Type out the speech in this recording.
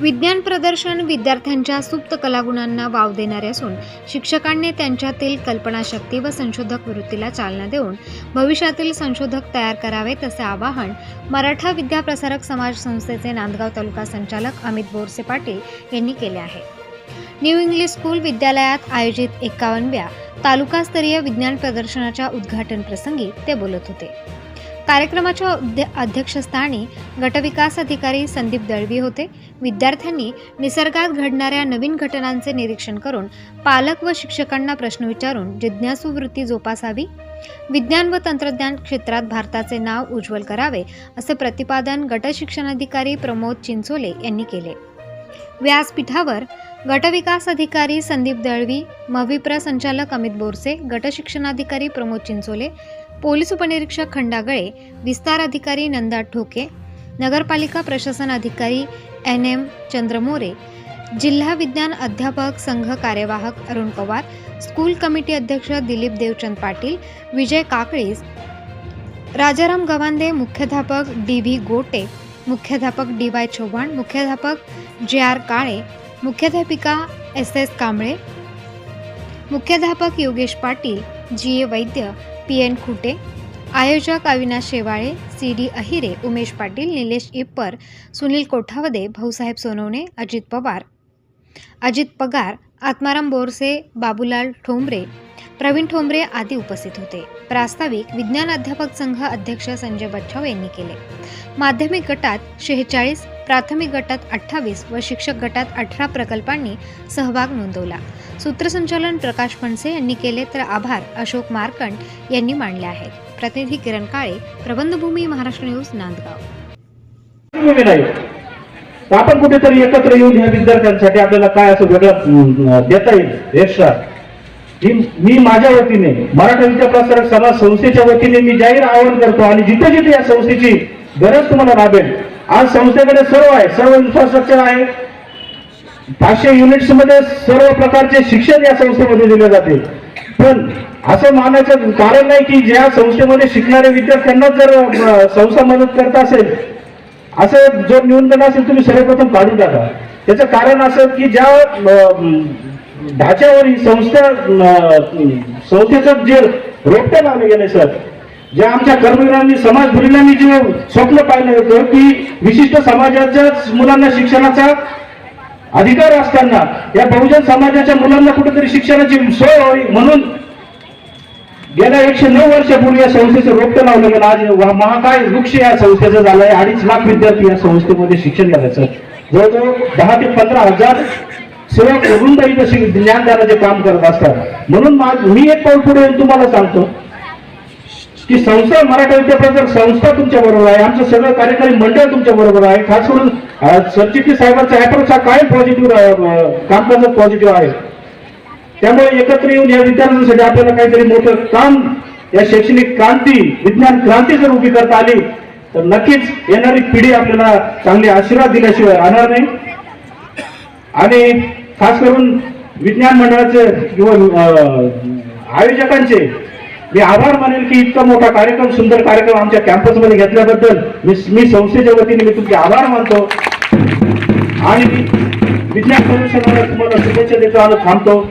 विज्ञान प्रदर्शन विद्यार्थ्यांच्या सुप्त कलागुणांना वाव देणारे असून शिक्षकांनी त्यांच्यातील कल्पनाशक्ती व संशोधक वृत्तीला चालना देऊन भविष्यातील संशोधक तयार करावेत असे आवाहन मराठा विद्याप्रसारक समाज संस्थेचे नांदगाव तालुका संचालक अमित बोरसे पाटील यांनी केले आहे. न्यू इंग्लिश स्कूल विद्यालयात आयोजित एकावनव्या तालुकास्तरीय विज्ञान प्रदर्शनाच्या उद्घाटन प्रसंगी ते बोलत होते. कार्यक्रमाच्या उद्य- अध्यक्षस्थानी गटविकास अधिकारी संदीप दळवी होते. विद्यार्थ्यांनी निसर्गात घडणाऱ्या नवीन घटनांचे निरीक्षण करून पालक व शिक्षकांना प्रश्न विचारून जिज्ञासू वृत्ती जोपासावी. विज्ञान व तंत्रज्ञान क्षेत्रात भारताचे नाव उज्ज्वल करावे असे प्रतिपादन गटशिक्षणाधिकारी प्रमोद चिंचोले यांनी केले. व्यासपीठावर गटविकास अधिकारी संदीप दळवी मविप्र संचालक अमित बोरसे गटशिक्षणाधिकारी प्रमोद चिंचोले पोलीस उपनिरीक्षक खंडागळे विस्तार अधिकारी नंदा ठोके नगरपालिका प्रशासन अधिकारी एन एम चंद्रमोरे जिल्हा विज्ञान अध्यापक संघ कार्यवाहक अरुण पवार स्कूल कमिटी अध्यक्ष दिलीप देवचंद पाटील विजय काकळीस राजाराम गवांदे मुख्याध्यापक डी व्ही गोटे मुख्याध्यापक डी वाय चव्हाण मुख्याध्यापक जे आर काळे मुख्याध्यापिका एस एस कांबळे मुख्याध्यापक Yogesh Patil G A Vaidya P N Khute आयोजक अविनाश शेवाळे सी डी अहिरे उमेश पाटील निलेश इप्पर सुनील कोठावदे भाऊसाहेब सोनवणे अजित पवार. अजित पगार आत्माराम बोरसे बाबूलाल ठोंबरे प्रवीण ठोंबरे आदी उपस्थित होते. प्रास्ताविक विज्ञान अध्यापक संघ अध्यक्ष संजय बच्छाव यांनी केले. माध्यमिक गटात शेहेचाळीस प्राथमिक गटात अठ्ठावीस व शिक्षक गटात अठरा प्रकल्पांनी सहभाग नोंदवला. सूत्रसंचालन प्रकाश फणसे यांनी केले तर आभार अशोक मार्कंड यांनी मानले आहेत. प्रतिनिधी किरण काळे प्रबंधभूमी महाराष्ट्र न्यूज नांदगाव. आपण कुठेतरी एकत्र येऊन या विद्यार्थ्यांसाठी आपल्याला काय असं वेगळं देता येईल एक्स्ट्रा मी माझ्या वतीने मराठा विद्याप्रसारक समाज संस्थेच्या वतीने मी जाहीर आवाहन करतो आणि जिथे जिथे या संस्थेची गरज तुम्हाला लाभेल आज संस्थेकडे सर्व आहे सर्व इन्फ्रास्ट्रक्चर आहे. पाचशे युनिट्समध्ये सर्व प्रकारचे शिक्षण या संस्थेमध्ये दिले जाते. पण असं मानायचं कारण नाही की ज्या संस्थेमध्ये शिकणाऱ्या विद्यार्थ्यांना जर संस्था मदत करत असेल असं जो न्यूनगंड असेल तुम्ही सर्वप्रथम काढून टाका. त्याचं कारण असं की ज्या ढाच्यावर ही संस्था संस्थेचं जे रोपटे लावले गेले सर ज्या आमच्या कर्मवीरांनी समाज धुरीलांनी जे स्वप्न पाहिलं होतं की विशिष्ट समाजाच्या मुलांना शिक्षणाचा अधिकार असताना या बहुजन समाजाच्या मुलांना कुठेतरी शिक्षणाची सोय होईल म्हणून गेल्या एकशे नऊ वर्षापूर्वी या संस्थेचं रोपटं लावलं गेलं. आज वा- महाकाय वृक्ष या संस्थेचं झालंय अडीच लाख विद्यार्थी या संस्थेमध्ये शिक्षण घ्यायचं. जवळजवळ दहा ते पंधरा हजार सेवक वृंद इथं ज्ञानदानाचे काम करत असतात. म्हणून मी एक पाऊल पुढे तुम्हाला सांगतो. की संस्था मराठा विद्याप्रसारक संस्था तुमच्या बरोबर आहे. आमचं सगळं कार्यकारी मंडळ तुमच्या बरोबर आहे. खास करून सरचिटणीस साहेबांचा अप्रोच हा कायम पॉझिटिव्ह कामकाजात पॉझिटिव्ह आहे. त्यामुळे एकत्र येऊन या विद्यार्थ्यांसाठी आपल्याला काहीतरी मोठं काम या शैक्षणिक क्रांती विज्ञान क्रांती जर उभी करता आली तर नक्कीच येणारी पिढी आपल्याला चांगले आशीर्वाद दिल्याशिवाय राहणार नाही. आणि खास करून विज्ञान मंडळाचे किंवा अं, आयोजकांचे मी आभार मानेल की इतका मोठा कार्यक्रम सुंदर कार्यक्रम आमच्या कॅम्पसमध्ये घेतल्याबद्दल. मी मी संस्थेच्या वतीने मी तुमचे आभार मानतो. आणि विज्ञान प्रदर्शनाला तुम्हाला शुभेच्छा देतो. आणि थांबतो.